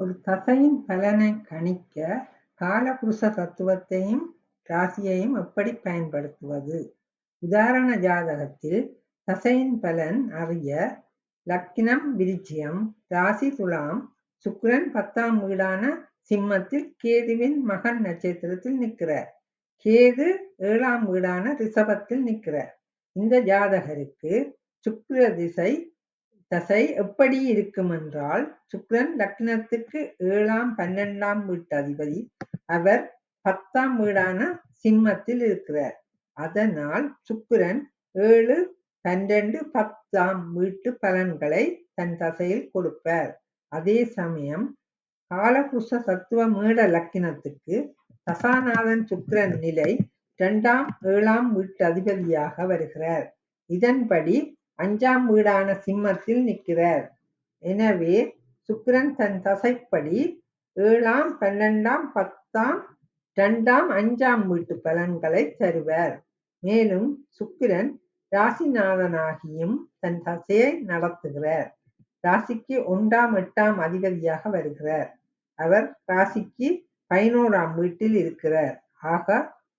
ஒரு தசையின் பலனைக் கணிக்க காலபுருஷ தத்துவத்தையும் ராசியையும் எப்படிப் பயன்படுத்துவது? உதாரண ஜாதகத்தில் தசையின் பலன் அறிய லக்கினம் விருச்சியம், ராசி துலாம், சுக்கிரன் பத்தாம் வீடான சிம்மத்தில் கேதுவின் மகன் நட்சத்திரத்தில் நிற்கிறார். கேது ஏழாம் வீடான ரிஷபத்தில் நிற்கிறார். இந்த ஜாதகருக்கு சுக்கிர திசை தசை எப்படி இருக்கும் என்றால் சுக்கிரன் லக்னத்துக்கு ஏழாம் பன்னெண்டாம் வீட்டு அதிபதி. அவர் பத்தாம் வீடான சிம்மத்தில் இருக்கிறார். அதனால் சுக்கிரன் ஏழு பன்னிரண்டு பத்தாம் வீட்டு பலன்களை தன் தசையில் கொடுப்பார். அதே சமயம் காலபுருஷ சத்துவ மேட லக்கினத்துக்கு தசாநாதன் சுக்கிரன் நிலை இரண்டாம் ஏழாம் வீட்டு அதிபதியாக வருகிறார். இதன்படி அஞ்சாம் வீடான சிம்மத்தில் நிற்கிறார். எனவே சுக்கிரன் தன் தசைப்படி ஏழாம் பன்னெண்டாம் பத்தாம் இரண்டாம் அஞ்சாம் வீட்டு பலன்களை தருவார். மேலும் சுக்கிரன் ராசிநாதனாகியும் தன் தசையை நடத்துகிறார். ராசிக்கு ஒன்றாம் எட்டாம் அதிபதியாக வருகிறார். அவர் ராசிக்கு பதினோராம் வீட்டில் இருக்கிறார். ஆக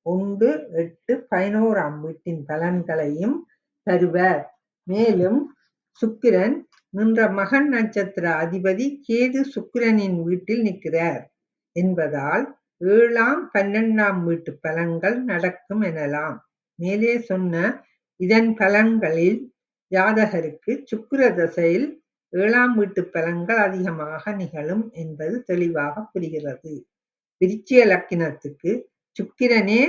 ஒன்று எட்டு பதினோராம் வீட்டின் பலன்களையும் தருவார். மேலும் சுக்கிரன் நின்ற மகன் நட்சத்திர அதிபதி கேது சுக்கிரனின் வீட்டில் நிற்கிறார். என்பதால் ஏழாம் பன்னெண்டாம் வீட்டு பலன்கள் நடக்கும் எனலாம். மேலே சொன்ன இதன் பலன்களில் ஜாதகருக்கு சுக்கிர தசையில் ஏழாம் வீட்டு பலன்கள் அதிகமாக நிகழும் என்பது தெளிவாக புரிகிறது. விருச்சிய லக்கினத்துக்கு சுக்கிரனே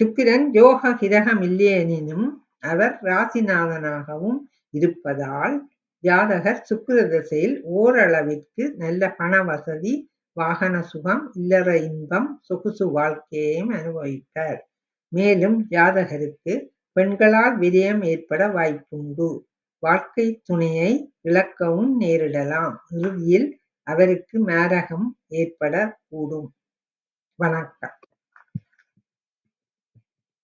சுக்கிரன் யோக கிரகம் இல்லையெனினும் அவர் ராசிநாதனாகவும் இருப்பதால் ஜாதகர் சுக்கிர திசையில் ஓரளவிற்கு நல்ல பண வசதி வாகன சுகம் இல்லற இன்பம் சொகுசு வாழ்க்கையையும் அனுபவிப்பார். மேலும் ஜாதகருக்கு பெண்களால் விரயம் ஏற்பட வாய்ப்புண்டு. வாழ்க்கை துணையை இழக்கவும் நேரிடலாம். இறுதியில் அவருக்கு மாரகம் ஏற்பட கூடும் வணக்கம்.